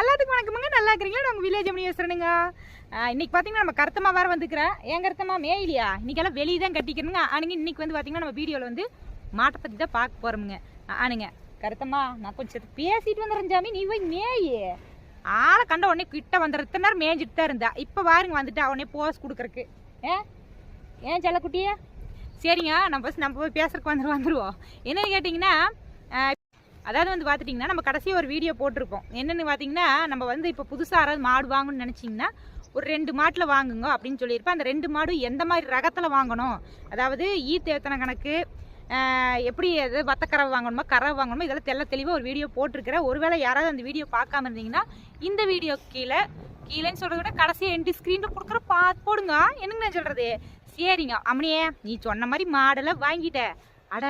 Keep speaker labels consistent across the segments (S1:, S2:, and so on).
S1: எல்லாத்துக்கும் வணக்கமுங்க நல்லா இருக்கிறீங்களா? நாங்கள் உங்கள் வில்லேஜ் மணி பேசுகிறேனுங்க இன்னைக்கு பார்த்தீங்கன்னா நம்ம கருத்தமா வேறு வந்துக்கிறேன் ஏன் கருத்தமா இல்லையா இன்னைக்கெல்லாம் வெளியே தான் கட்டிக்கணுங்க ஆனுங்க இன்னைக்கு வந்து பார்த்தீங்கன்னா நம்ம வீடியோவில் வந்து மாட்டை பற்றி தான் பார்க்க போகிறோமுங்க ஆனுங்க. கருத்தம்மா நான் கொஞ்சம் பேசிட்டு வந்துடுறேன் ஜாமி நீ போய் மேயே. ஆளை கண்ட உடனே கிட்ட வந்துடுற. இத்தனை நேரம் மேய்ஞ்சிட்டு தான் இருந்தா. இப்போ பாருங்க வந்துட்டு உடனே போஸ் கொடுக்குறக்கு. ஏ? ஏன் செல்லக்குட்டியே? சரிங்க நம்ம first நம்ம போய் பேசுறதுக்கு வந்துரு வந்துடுவோம் என்னன்னு கேட்டிங்கன்னா அதாவது வந்து பார்த்துட்டிங்கன்னா நம்ம கடைசியாக ஒரு வீடியோ போட்டிருப்போம். என்னென்னு பார்த்தீங்கன்னா நம்ம வந்து இப்போ புதுசாக யாராவது மாடு வாங்கணும்னு நினச்சிங்கன்னா ஒரு ரெண்டு மாட்டில் வாங்குங்க அப்படின்னு சொல்லியிருப்பேன் அந்த ரெண்டு மாடும் எந்த மாதிரி ரகத்தில் வாங்கணும்? அதாவது ஈத்து எத்தனை கணக்கு? எப்படி எது வத்த கறவை வாங்கணுமா கறவை வாங்கணுமா இதெல்லாம் தெல்ல தெளிவாக ஒரு வீடியோ போட்டிருக்கிறேன். ஒருவேளை யாராவது அந்த வீடியோ பார்க்காம இருந்தீங்கன்னா இந்த வீடியோ கீழே கீழேன்னு சொல்கிறத விட கடைசியாக என்டி ஸ்க்ரீனில் கொடுக்குற பா போடுங்க. என்னங்க நான் சொல்கிறது சரிங்க. அம்மனியே நீ சொன்ன மாதிரி மாடெல்லாம் வாங்கிட்ட. அட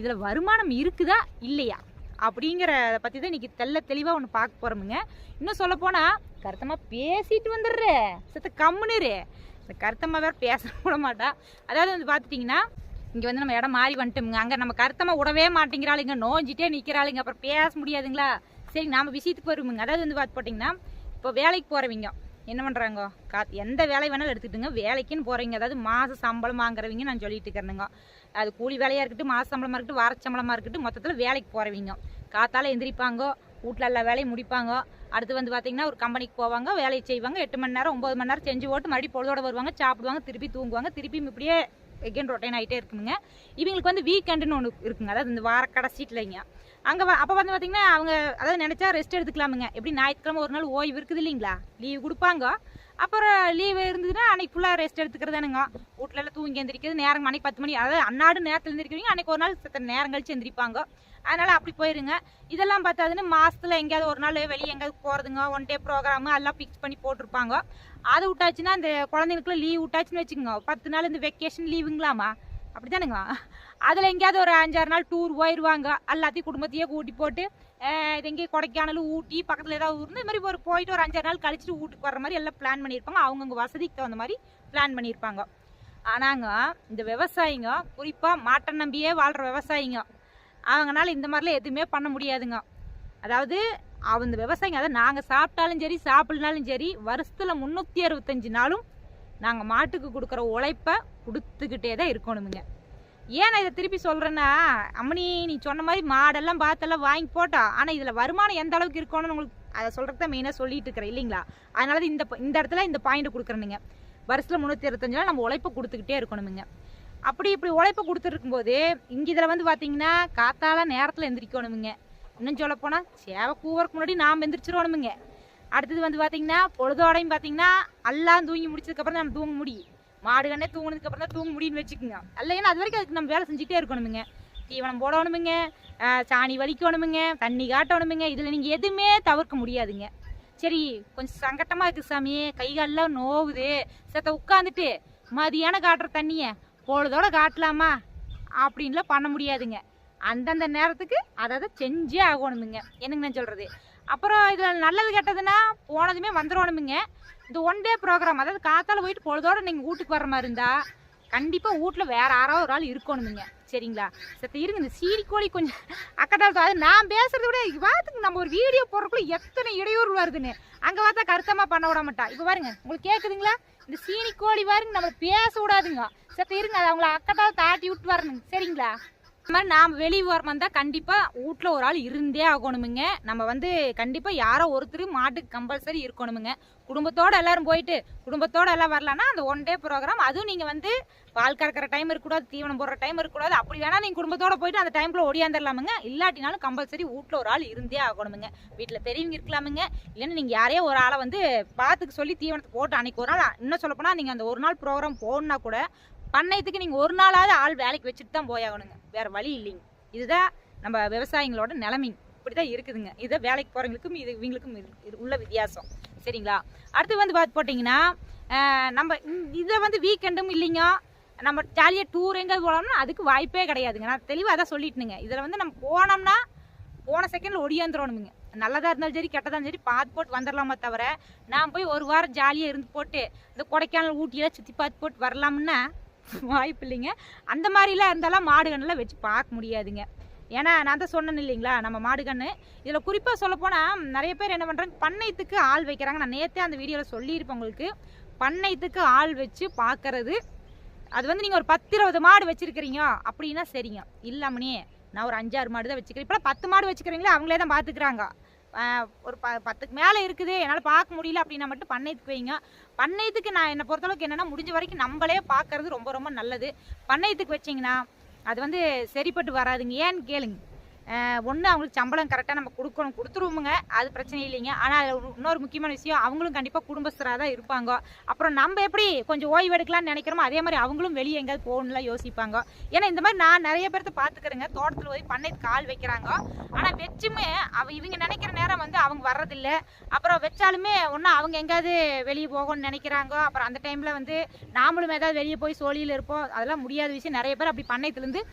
S1: இதில் வருமானம் இருக்குதா? இல்லையா? அப்படிங்கிறத பற்றி தான் இன்னைக்கு தெல்ல தெளிவாக ஒன்று பார்க்க போகிறோமுங்க இன்னும் சொல்ல போனால் கருத்தமாக பேசிட்டு வந்துடுற. சத்த கம்முனுரு. இந்த கருத்தமாக வேறு பேச விட மாட்டா. அதாவது வந்து பார்த்துட்டிங்கன்னா இங்கே வந்து நம்ம இடம் மாறி வந்துட்டோமுங்க. அங்கே நம்ம கருத்தமாக விடவே மாட்டேங்கிறாளுங்க. நோஞ்சிட்டே நிற்கிறாளுங்க அப்புறம் பேச முடியாதுங்களா? சரி நாம் விஷயத்துக்கு வருவோங்க அதாவது வந்து பார்த்து போட்டிங்கன்னா இப்போ வேலைக்கு போகிறவங்க என்ன பண்ணுறாங்க கா எந்த வேலை வேணாலும் எடுத்துக்கிட்டுங்க. வேலைக்குன்னு போகிறவங்க அதாவது மாத சம்பளம் வாங்குறவங்க நான் சொல்லிட்டு இருக்கிறேனுங்க. அது கூலி வேலையாக இருக்கட்டும் மாத சம்பளமாக இருக்கட்டும் வார சம்பளமாக இருக்கட்டும் மொத்தத்தில் வேலைக்கு போகிறவங்க காத்தால் எந்திரிப்பாங்க வீட்டில் எல்லா வேலையும் முடிப்பாங்க. அடுத்து வந்து பார்த்தீங்கன்னா ஒரு கம்பெனிக்கு போவாங்க வேலையை செய்வாங்க. எட்டு மணி நேரம் ஒம்பது மணி நேரம் செஞ்சு ஓட்டு மறுபடியும் பொழுதோட வருவாங்க சாப்பிடுவாங்க திருப்பி தூங்குவாங்க திருப்பி இப்படியே எகெயின் ரொட்டைன் ஆகிட்டே இருக்குங்க இவங்களுக்கு வந்து வீக்கெண்டுன்னு ஒன்று இருக்குங்க அதாவது இந்த வார கடைசீட்லைங்க அங்கே அப்போ வந்து பார்த்திங்கன்னா அவங்க அதாவது நினச்சா ரெஸ்ட் எடுத்துக்கலாமுங்க. எப்படி ஞாயிற்றுக்கிழமை ஒரு நாள் ஓய்வு இருக்குது இல்லைங்களா? லீவ் கொடுப்பாங்க. அப்புறம் லீவு இருந்து அன்னைக்கு ஃபுல்லாக ரெஸ்ட் எடுத்துக்கிறதானுங்க. வீட்டில் எல்லாம் தூங்கி எந்திரிக்கிறது நேரம் அன்னைக்கு பத்து மணி அதாவது அன்னாடு நேரத்தில் எந்திரிக்கிறவங்க அன்னைக்கு ஒரு நாள் சித்த நேரம் கழிச்சு எந்திரிப்பாங்க. அதனால் அப்படி போயிருங்க. இதெல்லாம் பார்த்தாதுன்னு மாதத்தில் எங்கேயாவது ஒரு நாள் வெளியே எங்கேயாவது போகிறதுங்க ஒன் டே ப்ரோக்ராமு எல்லாம் ஃபிக்ஸ் பண்ணி போட்டிருப்பாங்க. அதை விட்டாச்சுன்னா அந்த குழந்தைங்களுக்குலாம் லீவ் விட்டாச்சுன்னு வச்சுக்கோங்க. பத்து நாள் இந்த வெக்கேஷன் லீவுங்களாமா அப்படிதானுங்க அதில் எங்கேயாவது ஒரு அஞ்சாறு நாள் டூர் போயிடுவாங்க எல்லாத்தையும் குடும்பத்தையே கூட்டி போட்டு இது எங்கேயும் கொடைக்கானல் ஊட்டி பக்கத்தில் ஏதாவது ஊர் இந்த மாதிரி ஒரு போயிட்டு ஒரு அஞ்சாறு நாள் கழிச்சிட்டு வீட்டுக்கு வர மாதிரி எல்லாம் பிளான் பண்ணியிருப்பாங்க. அவங்கவுங்க வசதிக்கு தகுந்த மாதிரி பிளான் பண்ணியிருப்பாங்க. ஆனாங்க இந்த விவசாயிங்க குறிப்பாக மாட்டை நம்பியே வாழ்கிற விவசாயிங்க அவங்கனால இந்த மாதிரிலாம் எதுவுமே பண்ண முடியாதுங்க. அதாவது அந்த விவசாயிங்க அதாவது நாங்கள் சாப்பிட்டாலும் சரி சாப்பிட்னாலும் சரி வருஷத்தில் முந்நூற்றி அறுபத்தஞ்சு நாளும் நாங்கள் மாட்டுக்கு கொடுக்குற உழைப்பை கொடுத்துக்கிட்டே தான் இருக்கணுமுங்க. ஏன் நான் இதை திருப்பி சொல்கிறேன்னா அம்மனி நீ சொன்ன மாதிரி மாடெல்லாம் பார்த்தெல்லாம் வாங்கி போட்டா ஆனால் இதில் வருமானம் எந்த அளவுக்கு இருக்கணும்னு உங்களுக்கு அதை சொல்கிறதுக்கு தான் மெயினாக சொல்லிட்டு இருக்கிறேன் இல்லைங்களா? அதனால தான் இந்த இந்த இடத்துல இந்த பாயிண்ட் கொடுக்குறேனுங்க வருஷத்தில் முந்நூற்றி இருபத்தஞ்சு நாள் நம்ம உழைப்பை கொடுத்துக்கிட்டே இருக்கணுமுங்க அப்படி இப்படி உழைப்பை கொடுத்துருக்கும்போது இங்கே இதில் வந்து பார்த்தீங்கன்னா காத்தால நேரத்தில் எந்திரிக்கணுமுங்க இன்னும் சொல்லப்போனால் சேவை கூவருக்கு முன்னாடி நாம் எந்திரிச்சிடணுமுங்க அடுத்தது வந்து பார்த்தீங்கன்னா பொழுதோடையும் பார்த்தீங்கன்னா எல்லாம் தூங்கி முடிச்சதுக்கப்புறம் நம்ம தூங்க முடியும். மாடு கண்ணே தூங்கினதுக்கப்புறம் தான் தூங்க முடியும்னு வச்சுக்கோங்க. இல்லைன்னா அது வரைக்கும் அதுக்கு நம்ம வேலை செஞ்சுட்டே இருக்கணுமுங்க. தீவனம் போடணுமுங்க சாணி வலிக்கணுமுங்க தண்ணி காட்டணுமுங்க. இதில் நீங்கள் எதுவுமே தவிர்க்க முடியாதுங்க. சரி கொஞ்சம் சங்கட்டமாக இருக்குது சாமி. கைகாலெலாம் நோவுது. செத்த உட்காந்துட்டு மதியானம் காட்டுற தண்ணியை பொழுதோட காட்டலாமா? அப்படின்லாம் பண்ண முடியாதுங்க. அந்தந்த நேரத்துக்கு அதை அதை செஞ்சே ஆகணுமுங்க. என்னங்க நான் சொல்கிறது அப்புறம் இதில் நல்லது கெட்டதுன்னா போனதுமே வந்துடணுமுங்க. இந்த ஒன் டே ப்ரோக்ராம் அதாவது காத்தால போயிட்டு பொழுதோட நீங்கள் வீட்டுக்கு வர மாதிரி இருந்தால் கண்டிப்பாக வீட்டில் வேற யாராவது ஒரு ஆள் இருக்கணுமுங்க. சரிங்களா? சத்த இருங்க. இந்த சீடி கோழி கொஞ்சம் அக்கத்தால் அது நான் பேசுறத விட வாத்துக்கு நம்ம ஒரு வீடியோ போடுறக்குள்ள எத்தனை இடையூறு வருதுன்னு. அங்கே பார்த்தா கருத்தமாக பண்ண விட மாட்டா. இப்போ பாருங்க உங்களுக்கு கேட்குதுங்களா இந்த சீனி கோழி பாருங்க நம்ம பேச விடாதுங்க. சத்த இருங்க. அது அவங்கள அக்கத்தால் தாட்டி விட்டு வரணுங்க. சரிங்களா? இந்த மாதிரி நாம் வெளியே ஓரம் இருந்தால் கண்டிப்பாக வீட்டில் ஒரு ஆள் இருந்தே ஆகணுமுங்க. நம்ம வந்து கண்டிப்பாக யாரோ ஒருத்தர் மாட்டுக்கு கம்பல்சரி இருக்கணுமுங்க. குடும்பத்தோடு எல்லாரும் போயிட்டு குடும்பத்தோடு எல்லாம் வரலான்னா அந்த ஒன் டே ப்ரோக்ராம் அதுவும் நீங்கள் வந்து பால் கறக்கிற டைம் இருக்கக்கூடாது தீவனம் போடுற டைம் இருக்கக்கூடாது. அப்படி வேணால் நீங்கள் குடும்பத்தோட போயிட்டு அந்த டைமில் ஒடியாந்துடலாமுங்க இல்லாட்டினாலும் கம்பல்சரி வீட்டில் ஒரு ஆள் இருந்தே ஆகணுமுங்க. வீட்டில் பெரியவங்க இருக்கலாமுங்க. இல்லைன்னா நீங்கள் யாரையோ ஒரு ஆளை வந்து பார்த்துக்க சொல்லி தீவனத்தை போட்டு அன்றைக்கி ஒரு நாள் இன்னும் சொல்லப்போனால் நீங்கள் அந்த ஒரு நாள் ப்ரோக்ராம் போகணுன்னா கூட பண்ணையத்துக்கு நீங்கள் ஒரு நாளாவது ஆள் வேலைக்கு வச்சுட்டு தான் போயாகணுங்க. வேறு வழி இல்லைங்க. இதுதான் நம்ம விவசாயிங்களோட நிலைமை. இப்படி தான் இருக்குதுங்க. இதுதான் வேலைக்கு போகிறவங்களுக்கும் இது இவங்களுக்கும் உள்ள வித்தியாசம். சரிங்களா? அடுத்து வந்து பார்த்து போட்டிங்கன்னா நம்ம இதை வந்து வீக்கெண்டும் இல்லைங்க. நம்ம ஜாலியாக டூர் எங்கேயாவது போனோம்னா அதுக்கு வாய்ப்பே கிடையாதுங்க. நான் தெளிவாக அதான் சொல்லிட்டுனுங்க. இதில் வந்து நம்ம போனோம்னா போன செகண்டில் ஒடியாந்துடணுங்க நல்லதாக இருந்தாலும் சரி கெட்டதாக இருந்தாலும் சரி பார்த்து போட்டு வந்துடலாமா தவிர நான் போய் ஒரு வாரம் ஜாலியாக இருந்து போட்டு இந்த கொடைக்கானல் ஊட்டியெல்லாம் சுற்றி பார்த்து போட்டு வரலாம்னா வாய்ப்பு இல்லைங்க அந்த மாதிரிலாம் இருந்தாலும் மாடுகள்லாம் வச்சு பார்க்க முடியாதுங்க. ஏன்னா நான் தான் சொன்னேன் இல்லைங்களா? நம்ம மாடு கன்று இதில் குறிப்பாக சொல்லப்போனால் நிறைய பேர் என்ன பண்ணுறாங்க பண்ணையத்துக்கு ஆள் வைக்கிறாங்க. நான் நேற்றே அந்த வீடியோவில் சொல்லியிருப்பேன் உங்களுக்கு. பண்ணைத்துக்கு ஆள் வச்சு பார்க்கறது. அது வந்து நீங்கள் ஒரு பத்து இருபது மாடு வச்சுருக்கிறீங்க அப்படின்னா சரிங்க. இல்லாமனே நான் ஒரு அஞ்சாறு மாடு தான் வச்சுக்கிறேன். இப்போலாம் பத்து மாடு வச்சுக்கிறீங்களே அவங்களே தான் பார்த்துக்குறாங்க. ஒரு ப பத்துக்கு மேலே இருக்குது என்னால் பார்க்க முடியல அப்படின்னா மட்டும் பண்ணையத்துக்கு வைங்க பண்ணையத்துக்கு நான் என்னை பொறுத்தளவுக்கு என்னென்னா முடிஞ்ச வரைக்கும் நம்மளே பார்க்கறது ரொம்ப ரொம்ப நல்லது. பண்ணையத்துக்கு வச்சிங்கன்னா அது வந்து சரிப்பட்டு வராதுங்க. ஏன்னு கேளுங்க. ஒன்று அவங்களுக்கு சம்பளம் கரெக்டாக நம்ம கொடுக்கணும் கொடுத்துருவோமுங்க. அது பிரச்சனை இல்லைங்க. ஆனால் இன்னொரு முக்கியமான விஷயம் அவங்களும் கண்டிப்பாக குடும்பஸ்தராக தான் இருப்பாங்க. அப்புறம் நம்ம எப்படி கொஞ்சம் ஓய்வு எடுக்கலாம்னு நினைக்கிறோமோ அதே மாதிரி அவங்களும் வெளியே எங்கேயாவது போகணும்லாம் யோசிப்பாங்க. ஏன்னா இந்த மாதிரி நான் நிறைய பேர்த்த பார்த்துக்கிறேங்க. தோட்டத்தில் போய் பண்ணை கால் வைக்கிறாங்க. ஆனால் வச்சுமே அவ இவங்க நினைக்கிற நேரம் வந்து அவங்க வர்றதில்ல. அப்புறம் வச்சாலுமே ஒன்றும் அவங்க எங்கேயாவது வெளியே போகணும்னு நினைக்கிறாங்க. அப்புறம் அந்த டைமில் வந்து நாமளும் ஏதாவது வெளியே போய் சோழியில் இருப்போம். அதெல்லாம் முடியாத விஷயம். நிறைய பேர் அப்படி பண்ணையத்துலேருந்து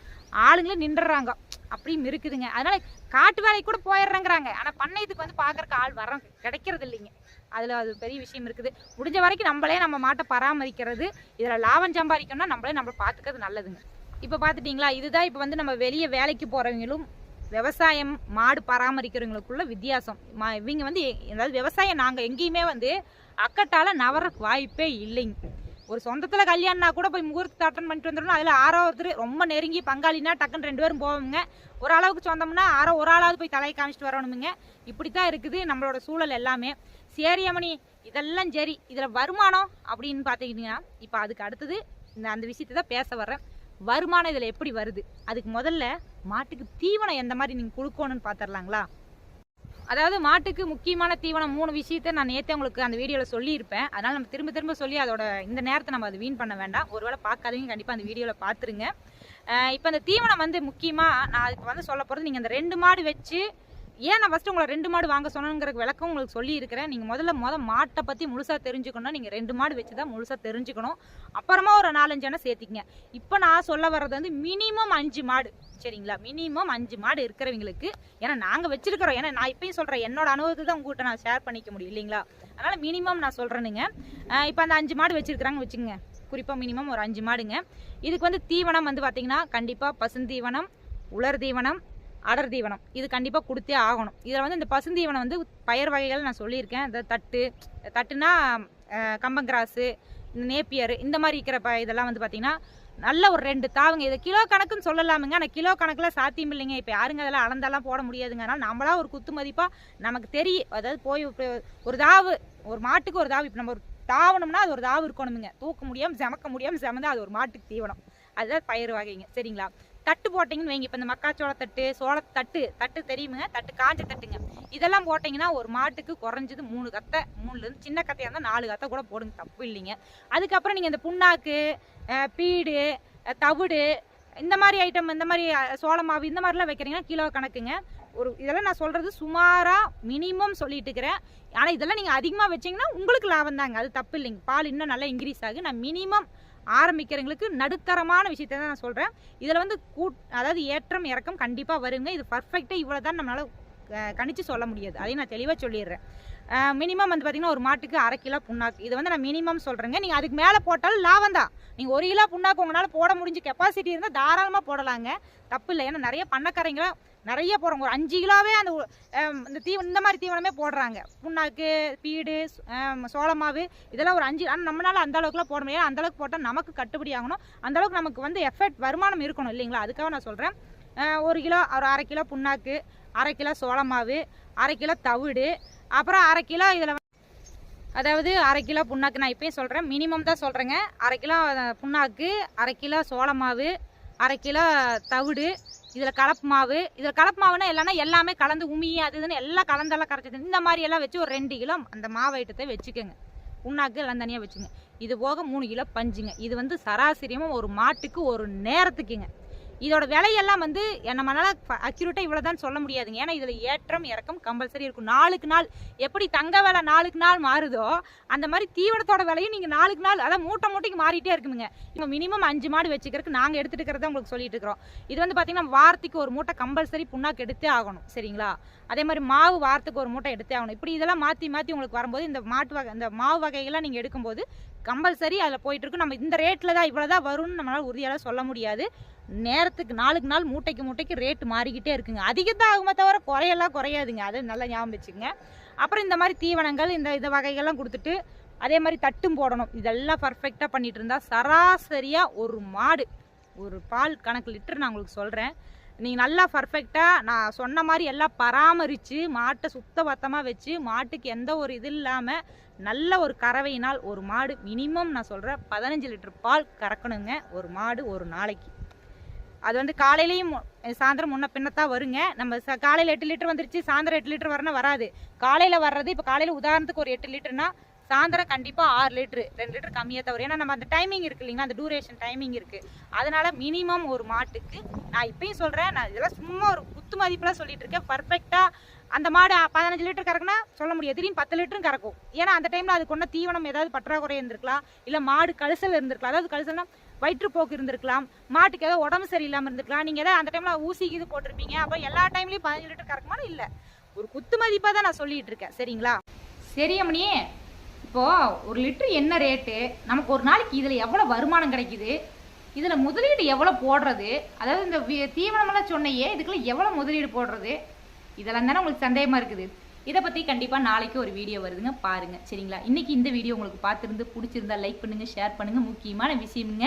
S1: ஆளுங்களும் நின்றுறாங்க அப்படியும் இருக்குதுங்க. அதனால காட்டு வேலைக்கு கூட போயிடுறேங்கிறாங்க. ஆனால் பண்ணையத்துக்கு வந்து பார்க்கறக்கு ஆள் வர கிடைக்கிறது இல்லைங்க. அதில் அது பெரிய விஷயம் இருக்குது. முடிஞ்ச வரைக்கும் நம்மளே நம்ம மாட்டை பராமரிக்கிறது இதில் லாபம் சம்பாதிக்கணும்னா நம்மளே நம்மளை பார்த்துக்கிறது நல்லதுங்க. இப்போ பார்த்துட்டிங்களா? இதுதான் இப்போ வந்து நம்ம வெளியே வேலைக்கு போகிறவங்களும் விவசாயம் மாடு பராமரிக்கிறவங்களுக்குள்ள வித்தியாசம். மா இவங்க வந்து எ- அதாவது விவசாயம் நாங்கள் எங்கேயுமே வந்து அக்கட்டால் நவறக்கு வாய்ப்பே இல்லைங்க. ஒரு சொந்தத்தில் கல்யாணம்னா கூட போய் முகூர்த்தத்தை அட்டன் பண்ணிட்டு வந்துடணும். அதில் ஆறோ ஒருத்தர் ரொம்ப நெருங்கி பங்காளினா டக்குன்னு ரெண்டு பேரும் போவோங்க ஒரு அளவுக்கு சொந்தம்னா ஆறோ ஒரு ஆளாவது போய் தலையை காமிச்சிட்டு வரணுமுங்க. இப்படி தான் இருக்குது நம்மளோட சூழல் எல்லாமே. சரி அம்மணி இதெல்லாம் சரி. இதில் வருமானம் அப்படின்னு பார்த்துக்கிட்டிங்கன்னா இப்போ அதுக்கு அடுத்தது இந்த அந்த விஷயத்தை தான் பேச வர்றேன். வருமானம் இதில் எப்படி வருது? அதுக்கு முதல்ல மாட்டுக்கு தீவனம் எந்த மாதிரி நீங்கள் கொடுக்கணும்னு பார்த்துடலாங்களா அதாவது மாட்டுக்கு முக்கியமான தீவனம் மூணு விஷயத்தை நான் நேற்றே உங்களுக்கு அந்த வீடியோவில் சொல்லியிருப்பேன். அதனால் நம்ம திரும்ப திரும்ப சொல்லி அதோட இந்த நேரத்தை நம்ம அது வீண் பண்ண வேண்டாம். ஒருவேளை பார்க்காதீங்க கண்டிப்பாக அந்த வீடியோவில் பார்த்துருங்க. இப்போ அந்த தீவனம் வந்து முக்கியமாக நான் அதுக்கு வந்து சொல்ல போகிறது நீங்கள் அந்த ரெண்டு மாடு வச்சு ஏன் நான் ஃபஸ்ட்டு உங்களை ரெண்டு மாடு வாங்க சொன்னங்கிற விளக்கம் உங்களுக்கு சொல்லியிருக்கிறேன். நீங்கள் முதல்ல முதல் மாட்டை பற்றி முழுசாக தெரிஞ்சுக்கணும் நீங்கள் ரெண்டு மாடு வச்சு தான் முழுசாக தெரிஞ்சுக்கணும். அப்புறமா ஒரு நாலஞ்சு எண்ணெய் சேர்த்திங்க இப்போ நான் சொல்ல வர்றது வந்து மினிமம் அஞ்சு மாடு. சரிங்களா? மினிமம் அஞ்சு மாடு இருக்கிறவங்களுக்கு ஏன்னா நாங்கள் வச்சிருக்கிறோம். ஏன்னா நான் இப்பயும் சொல்கிறேன் என்னோட அனுபவத்தை தான் உங்கள்கிட்ட நான் ஷேர் பண்ணிக்க முடியும் இல்லைங்களா? அதனால் மினிமம் நான் சொல்கிறேனுங்க இப்போ அந்த அஞ்சு மாடு வச்சுருக்கிறாங்க வச்சுங்க குறிப்பாக மினிமம் ஒரு அஞ்சு மாடுங்க. இதுக்கு வந்து தீவனம் வந்து பார்த்திங்கன்னா கண்டிப்பாக பசுந்தீவனம் உலர் தீவனம் அடர் தீவனம். இது கண்டிப்பாக கொடுத்தே ஆகணும். இதில் வந்து இந்த பசுந்தீவனம் வந்து பயிர் வகைகள் நான் சொல்லியிருக்கேன். இந்த தட்டு தட்டுனா அஹ், கம்பங்கிராஸு இந்த நேப்பியர் இந்த மாதிரி இருக்கிற ப இதெல்லாம் வந்து பார்த்திங்கன்னா நல்ல ஒரு ரெண்டு தாவுங்க. இதை கிலோ கணக்குன்னு சொல்லலாமுங்க. ஆனால் கிலோ கணக்கில் சாத்தியம் இல்லைங்க. இப்போ யாருங்க அதெல்லாம் அளந்தெல்லாம் போட முடியாதுங்க அதனால் நம்மளா ஒரு குத்து மதிப்பாக நமக்கு தெரியும் அதாவது போய் ஒரு தாவு ஒரு மாட்டுக்கு ஒரு தாவு. இப்போ நம்ம ஒரு தாவணும்னா அது ஒரு தாவு இருக்கணுமுங்க. தூக்க முடியாமல் செமக்க முடியாமல் செமந்தா அது ஒரு மாட்டுக்கு தீவனம். அதுதான் பயிர் வகைங்க. சரிங்களா? தட்டு போட்டிங்கன்னு வைங்க. இப்போ இந்த மக்காச்சோள தட்டு சோள தட்டு தட்டு தெரியுமுங்க. தட்டு காஞ்ச தட்டுங்க. இதெல்லாம் போட்டிங்கன்னா ஒரு மாட்டுக்கு குறைஞ்சது மூணு கத்தை மூணுலேருந்து சின்ன கத்தையாக இருந்தால் நாலு கத்தை கூட போடுங்க. தப்பு இல்லைங்க. அதுக்கப்புறம் நீங்கள் இந்த புண்ணாக்கு பீடு தவிடு இந்த மாதிரி ஐட்டம் இந்த மாதிரி அஹ், சோள மாவு இந்த மாதிரிலாம் வைக்கிறீங்கன்னா கிலோ கணக்குங்க. ஒரு இதெல்லாம் நான் சொல்கிறது சுமாராக மினிமம் சொல்லிட்டு இருக்கிறேன் ஆனால் இதெல்லாம் நீங்கள் அதிகமாக வச்சீங்கன்னா உங்களுக்கு லாபம் தாங்க. அது தப்பு இல்லைங்க. பால் இன்னும் நல்லா இன்க்ரீஸ் ஆகும் நான் மினிமம் ஆரம்பிக்கிறவங்களுக்கு நடுத்தரமான விஷயத்தை தான் நான் சொல்கிறேன் இதில் வந்து கூட் அதாவது ஏற்றம் இறக்கம் கண்டிப்பாக வருங்க. இது பர்ஃபெக்டாக இவ்வளோ தான் நம்மளால் கணிச்சு சொல்ல முடியாது. அதையும் நான் தெளிவாக சொல்லிடுறேன். மினிமம் வந்து பார்த்திங்கன்னா ஒரு மாட்டுக்கு அரை கிலோ புண்ணாக்கு. இது வந்து நான் மினிமம் சொல்கிறேங்க நீங்கள் அதுக்கு மேலே போட்டாலும் லாபம் தான். நீங்கள் ஒரு கிலோ புண்ணாக்கு உங்களால் போட முடிஞ்ச கெப்பாசிட்டி இருந்தால் தாராளமாக போடலாங்க. தப்பு இல்லை. ஏன்னா நிறைய பண்ணக்காரங்களாம் நிறைய போடுறாங்க ஒரு அஞ்சு கிலோவே அந்த இந்த தீ இந்த மாதிரி தீவனமே போடுறாங்க. புண்ணாக்கு பீடு சோளமாவு இதெல்லாம் ஒரு அஞ்சு ஆனால் நம்மளால் அந்த அளவுக்குலாம் போட முடியாது. அந்த அளவுக்கு போட்டால் நமக்கு கட்டுப்படி ஆகணும். அந்த அளவுக்கு நமக்கு வந்து எஃபெக்ட் வருமானம் இருக்கணும் இல்லைங்களா? அதுக்காக நான் சொல்கிறேன் ஒரு கிலோ ஒரு அரை கிலோ புண்ணாக்கு அரை கிலோ சோளமாவு அரை கிலோ தவிடு அப்புறம் அரை கிலோ இதில் அதாவது அரை கிலோ புண்ணாக்கு நான் இப்பயும் சொல்கிறேன் மினிமம் தான் சொல்கிறேங்க அரை கிலோ புண்ணாக்கு அரை கிலோ சோளமாவு அரை கிலோ தவிடு இதில் கலப்பு மாவு. இதில் கலப்பு மாவுனா எல்லாமே எல்லாமே கலந்து உமி அது இதுன்னு எல்லாம் கலந்தெல்லாம் கரைச்சது இந்த மாதிரி எல்லாம் வச்சு ஒரு ரெண்டு கிலோ அந்த மாவு ஐட்டத்தை வச்சுக்கோங்க. புண்ணாக்கு எல்லாம் தனியாக வச்சுங்க இது போக மூணு கிலோ பஞ்சுங்க. இது வந்து சராசரியமாக ஒரு மாட்டுக்கு ஒரு நேரத்துக்குங்க. இதோட விலையெல்லாம் வந்து நம்மளால் அக்யூரேட்டாக இவ்வளோ தான் சொல்ல முடியாதுங்க. ஏன்னா இதில் ஏற்றம் இறக்கம் கம்பல்சரி இருக்கும். நாளுக்கு நாள் எப்படி தங்க விலை நாளுக்கு நாள் மாறுதோ அந்த மாதிரி தீவனத்தோட விலையும் நீங்கள் நாளுக்கு நாள் அதான் மூட்டை மூட்டைக்கு மாறிட்டே இருக்குமுங்க இப்போ மினிமம் அஞ்சு மாடு வச்சுக்கிறதுக்கு நாங்கள் எடுத்துட்டு இருக்கிறத உங்களுக்கு சொல்லிட்டு இருக்கிறோம். இது வந்து பார்த்தீங்கன்னா வாரத்துக்கு ஒரு மூட்டை கம்பல்சரி புண்ணாக்கு எடுத்தே ஆகணும். சரிங்களா? அதே மாதிரி மாவு வாரத்துக்கு ஒரு மூட்டை எடுத்தே ஆகணும். இப்படி இதெல்லாம் மாற்றி மாற்றி உங்களுக்கு வரும்போது இந்த மாட்டு வகை இந்த மாவு வகைகள்லாம் நீங்கள் எடுக்கும்போது கம்பல்சரி அதில் போயிட்டுருக்கு நம்ம இந்த ரேட்டில் தான் இவ்வளோ தான் வரும்னு நம்மளால் உறுதியால சொல்ல முடியாது. நேரத்துக்கு நாளுக்கு நாள் மூட்டைக்கு மூட்டைக்கு ரேட்டு மாறிக்கிட்டே இருக்குங்க. அதிகத்தான் ஆகுமே தவிர குறையெல்லாம் குறையாதுங்க. அது நல்லா ஞாபகம் வச்சுக்கோங்க. அப்புறம் இந்த மாதிரி தீவனங்கள் இந்த இந்த வகைகள்லாம் கொடுத்துட்டு அதே மாதிரி தட்டும் போடணும். இதெல்லாம் பர்ஃபெக்டாக பண்ணிகிட்டு இருந்தால் சராசரியாக ஒரு மாடு ஒரு பால் கணக்கு லிட்டர் நான் உங்களுக்கு சொல்கிறேன் நீங்கள் நல்லா பர்ஃபெக்டாக நான் சொன்ன மாதிரி எல்லாம் பராமரித்து மாட்டை சுத்த பத்தமாக வச்சு மாட்டுக்கு எந்த ஒரு இது இல்லாமல் நல்ல ஒரு கறவையினால் ஒரு மாடு மினிமம் நான் சொல்கிறேன் பதினஞ்சு லிட்டர் பால் கறக்கணுங்க ஒரு மாடு ஒரு நாளைக்கு. அது வந்து காலையிலையும் சாயந்தரம் முன்ன பின்னத்தான் வருங்க. நம்ம ச காலையில் எட்டு லிட்டர் வந்துருச்சு சாயந்தரம் எட்டு லிட்டர் வரணும் வராது. காலையில் வர்றது இப்போ காலையில் உதாரணத்துக்கு ஒரு எட்டு லிட்டர்னா சாயந்தரம் கண்டிப்பாக ஆறு லிட்டரு ரெண்டு லிட்டர் கம்மியாக தவிர ஏன்னா நம்ம அந்த டைமிங் இருக்கு இல்லைங்களா? அந்த டூரேஷன் டைமிங் இருக்குது அதனால மினிமம் ஒரு மாட்டுக்கு நான் இப்பயும் சொல்கிறேன் நான் இதெல்லாம் சும்மா ஒரு குத்து மதிப்பெலாம் சொல்லிட்டு இருக்கேன். பர்ஃபெக்டாக அந்த மாடு பதினஞ்சு லிட்டர் கறக்குனா சொல்ல முடியாது. திடீர்னு பத்து லிட்டரும் கறக்கும். ஏன்னா அந்த டைமில் அதுக்கு ஒன்றும் தீவனம் ஏதாவது பற்றாக்குறை இருந்திருக்கலாம். இல்லை மாடு கழுசல் இருந்திருக்கலாம். அதாவது கழுசல்னா வயிற்றுப்போக்கு இருந்திருக்கலாம். மாட்டுக்கு ஏதாவது உடம்பு சரியில்லாமல் இருந்திருக்கலாம். நீங்கள் ஏதாவது அந்த டைமில் ஊசி இது போட்டிருப்பீங்க. அப்போ எல்லா டைம்லையும் பதினஞ்சு லிட்டர் கறக்குமா இல்லை. ஒரு குத்து மதிப்பாக தான் நான் சொல்லிட்டு இருக்கேன். சரிங்களா? சரி அம்மணி இப்போ ஒரு லிட்டர் என்ன ரேட்டு நமக்கு ஒரு நாளைக்கு இதில் எவ்வளோ வருமானம் கிடைக்குது? இதில் முதலீடு எவ்வளோ போடுறது? அதாவது இந்த வி- தீவனமெல்லாம் சொன்னையே இதுக்குள்ளே எவ்வளோ முதலீடு போடுறது? இதெல்லாம் தானே உங்களுக்கு சந்தேகமாக இருக்குது. இதை பற்றி கண்டிப்பாக நாளைக்கு ஒரு வீடியோ வருதுங்க பாருங்கள் சரிங்களா? இன்றைக்கி இந்த வீடியோ உங்களுக்கு பார்த்துருந்து பிடிச்சிருந்தா லைக் பண்ணுங்கள் ஷேர் பண்ணுங்கள் முக்கியமான விஷயமுங்க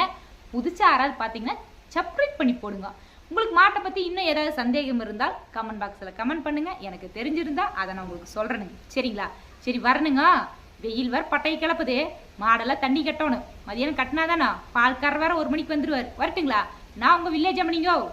S1: புதுசாக யாராவது பார்த்தீங்கன்னா சப்ரேட் பண்ணி போடுங்க. உங்களுக்கு மாட்டை பற்றி இன்னும் ஏதாவது சந்தேகம் இருந்தால் கமெண்ட் பாக்ஸில் கமெண்ட் பண்ணுங்கள் எனக்கு தெரிஞ்சிருந்தால் அதை நான் உங்களுக்கு சொல்கிறேனுங்க சரிங்களா? சரி வரணுங்க. வெயில் வேற பட்டை கிளப்புது. மாடெல்லாம் தண்ணி கட்டணும். மதியானம் கட்டினாதானா? பால்காரர் வேற ஒரு மணிக்கு வந்துருவார். வரட்டுங்களா? நான் உங்கள் வில்லேஜ் அம்மனிங்கோ